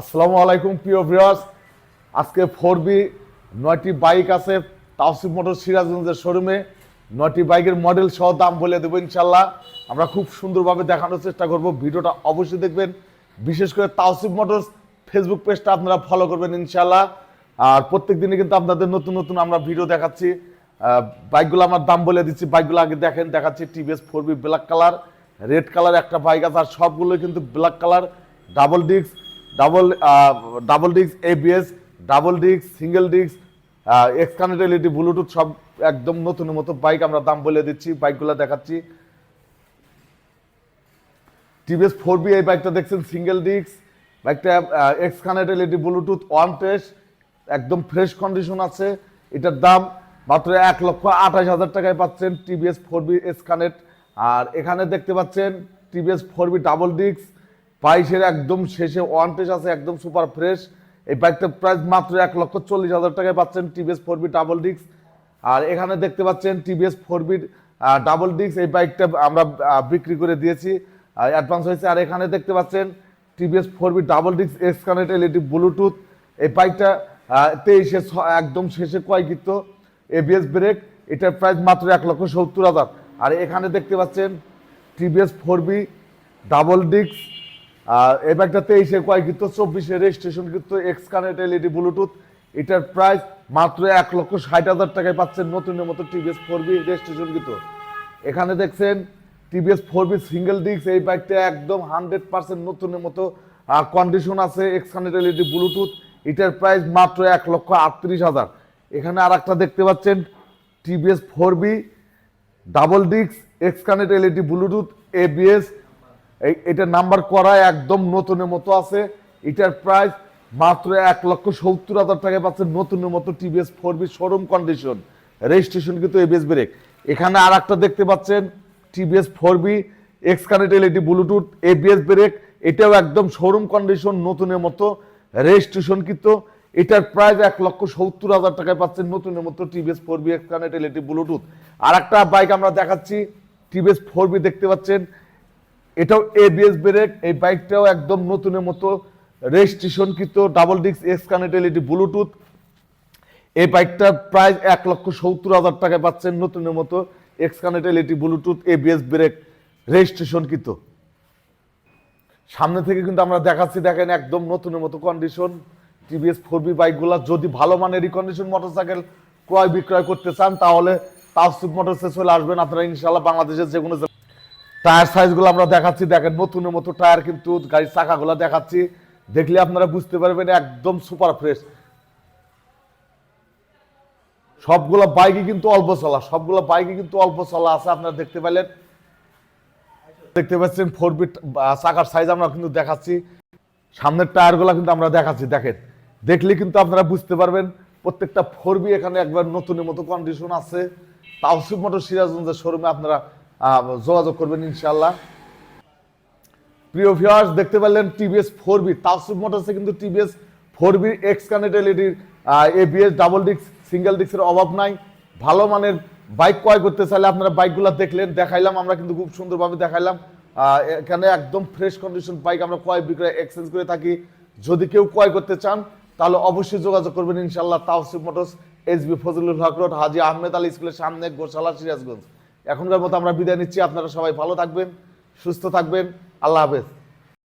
আসসালামু আলাইকুম, প্রিয় ভিউয়ার্স। আজকে ফোর বি নয়টি বাইক আছে, তাওসিফ মোটর সিরাজগঞ্জের শোরুমে। নয়টি বাইকের মডেল সহ দাম বলে দেবো ইনশাল্লাহ আমরা খুব সুন্দরভাবে দেখানোর চেষ্টা করব, ভিডিওটা অবশ্যই দেখবেন। বিশেষ করে তাওসিফ মোটরস ফেসবুক পেজটা আপনারা ফলো করবেন ইনশাল্লাহ আর প্রত্যেক দিনে কিন্তু আপনাদের নতুন নতুন আমরা ভিডিও দেখাচ্ছি। বাইকগুলো আমার দাম বলে দিচ্ছি, বাইকগুলো আগে দেখেন, দেখাচ্ছি। TVS four V black colour red colour একটা বাইক আছে, আর সবগুলো কিন্তু black colour double disc double double disc ABS double disc single disc LED Bluetooth সব একদম নতুন মতো বাইক আমরা দাম বলে দিচ্ছি বাইকগুলো দেখাচ্ছি। টিভিএস ফোর বি এই বাইকটা দেখছেন সিঙ্গেল ডিস্ক বাইকটা X connect LED Bluetooth one test একদম ফ্রেশ কন্ডিশন আছে। এটার দাম মাত্র এক লক্ষ আঠাশ হাজার টাকায় পাচ্ছেন TVS four V S connect আর এখানে দেখতে পাচ্ছেন TVS four V double disc বাইশের একদম শেষে ওয়ান টেস্ট আছে, একদম সুপার ফ্রেশ এই বাইকটার প্রাইস মাত্র এক লক্ষ চল্লিশ হাজার টাকায় পাচ্ছেন TVS four V double disc আর এখানে দেখতে পাচ্ছেন TVS four V double disc এই বাইকটা আমরা বিক্রি করে দিয়েছি। অ্যাডভান্স হয়েছে। আর এখানে দেখতে পাচ্ছেন TVS four V double disc X connect LED Bluetooth এই বাইকটা তেইশে একদম শেষে ক্রয়কৃত এবিএস ব্রেক এটার প্রাইস মাত্র এক লক্ষ সত্তর হাজার। আর এখানে দেখতে পাচ্ছেন TVS four V double disc আর এই ব্যাগটা তেইশে কয়েকৃত চব্বিশে রেজিস্ট্রেশন কিন্তু এক্স কানেক্ট এলইডি ব্লুটুথ এটার প্রাইস মাত্র এক লক্ষ ষাট হাজার টাকায় পাচ্ছেন নতুনের মতো টিভিএস ফোর বি রেজিস্ট্রেশন কিন্তু। এখানে দেখছেন TVS four V single disc এই বাইকটা একদম হান্ড্রেড পার্সেন্ট নতুনের মতো কন্ডিশন আছে এক্স কানেক্ট এলইডি ব্লুটুথ এটার প্রাইস মাত্র এক লক্ষ আটত্রিশ হাজার। এখানে আর একটা দেখতে পাচ্ছেন TVS four V double disc X connect LED Bluetooth ABS এই এটার নাম্বার করা একদম নতুনের মতো আছে। এটার প্রাইস মাত্র এক লক্ষ সত্তর হাজার টাকায় পাচ্ছেন নতুনের মতো TVS four V showroom condition registration কিন্তু এবিএস ব্রেক এখানে আর একটা দেখতে পাচ্ছেন TVS four V X connect LED Bluetooth ABS brake এটাও একদম শোরুম কন্ডিশন নতুনের মতো। রেজিস্ট্রেশন কিন্তু এটার প্রাইস এক লক্ষ সত্তর হাজার টাকায় পাচ্ছেন নতুনের মতো TVS four V X connect LED Bluetooth আর একটা বাইক আমরা দেখাচ্ছি টিভিএস ফোর বি দেখতে পাচ্ছেন। এটাও এবিএস ব্রেক এই বাইকটাও একদম নতুনের মতো রেজিস্ট্রেশন কিন্তু double disc X connect LED Bluetooth এই বাইকটার প্রাইস এক লক্ষ সত্তর হাজার টাকায় পাচ্ছেন নতুনের মতো X connect LED Bluetooth ABS brake registration কিন্তু সামনে থেকে কিন্তু আমরা দেখাচ্ছি, দেখেন একদম নতুনের মতো কন্ডিশন টিভিএস ফোর বি বাইকগুলো যদি ভালো মানের রিকন্ডিশন মোটরসাইকেল ক্রয় বিক্রয় করতে চান, তাহলে তাওসিফ মোটরসে চলে আসবেন। আপনারা ইনশাল্লাহ বাংলাদেশের যে কোনো টায়ার সাইজগুলো আমরা দেখাচ্ছি, দেখেন নতুনের মতো টায়ার কিন্তু গাড়ির চাকাগুলো দেখাচ্ছি। দেখলে আপনারা বুঝতে পারবেন একদম সুপার ফ্রেশ সবগুলো বাইকই কিন্তু অল্প চলা, সবগুলো বাইকই কিন্তু অল্প চলা আছে, আপনারা দেখতে পেলেন। দেখতে পাচ্ছেন ফোর বিট চাকার সাইজ আমরা কিন্তু দেখাচ্ছি। সামনের টায়ারগুলো কিন্তু আমরা দেখাচ্ছি, দেখেন। দেখলে কিন্তু আপনারা বুঝতে পারবেন, প্রত্যেকটা ফোর বি এখানে একবার নতুনের মতো কন্ডিশন আছে। তাওসিফ মোটর সিরাজগঞ্জের শোরুমে আপনারা যোগাযোগ করবেন ইনশাল্লাহ প্রিয় ভিউয়ার্স দেখতে পারলেন টিভিএস ফোর বি তাওসিফ মোটরসে কিন্তু TVS four V X connect এলইডির ABS double disc single ডিস্কের অভাব নাই। ভালো মানের বাইক ক্রয় করতে চাইলে আপনারা বাইকগুলো দেখলেন, দেখাইলাম, আমরা কিন্তু খুব সুন্দরভাবে দেখাইলাম। এখানে একদম ফ্রেশ কন্ডিশন বাইক আমরা ক্রয় বিক্রয় এক্সচেঞ্জ করে থাকি। যদি কেউ ক্রয় করতে চান, তাহলে অবশ্যই যোগাযোগ করবেন ইনশাল্লাহ তাওসিফ মোটরস এসবি ফজলুল হক রোড, হাজি আহমেদ আলী স্কুলের সামনে, গোশালা সিরাজগঞ্জ। এখনকার মতো আমরা বিদায় নিচ্ছি। আপনারা সবাই ভালো থাকবেন সুস্থ থাকবেন। আল্লাহ হাফেজ।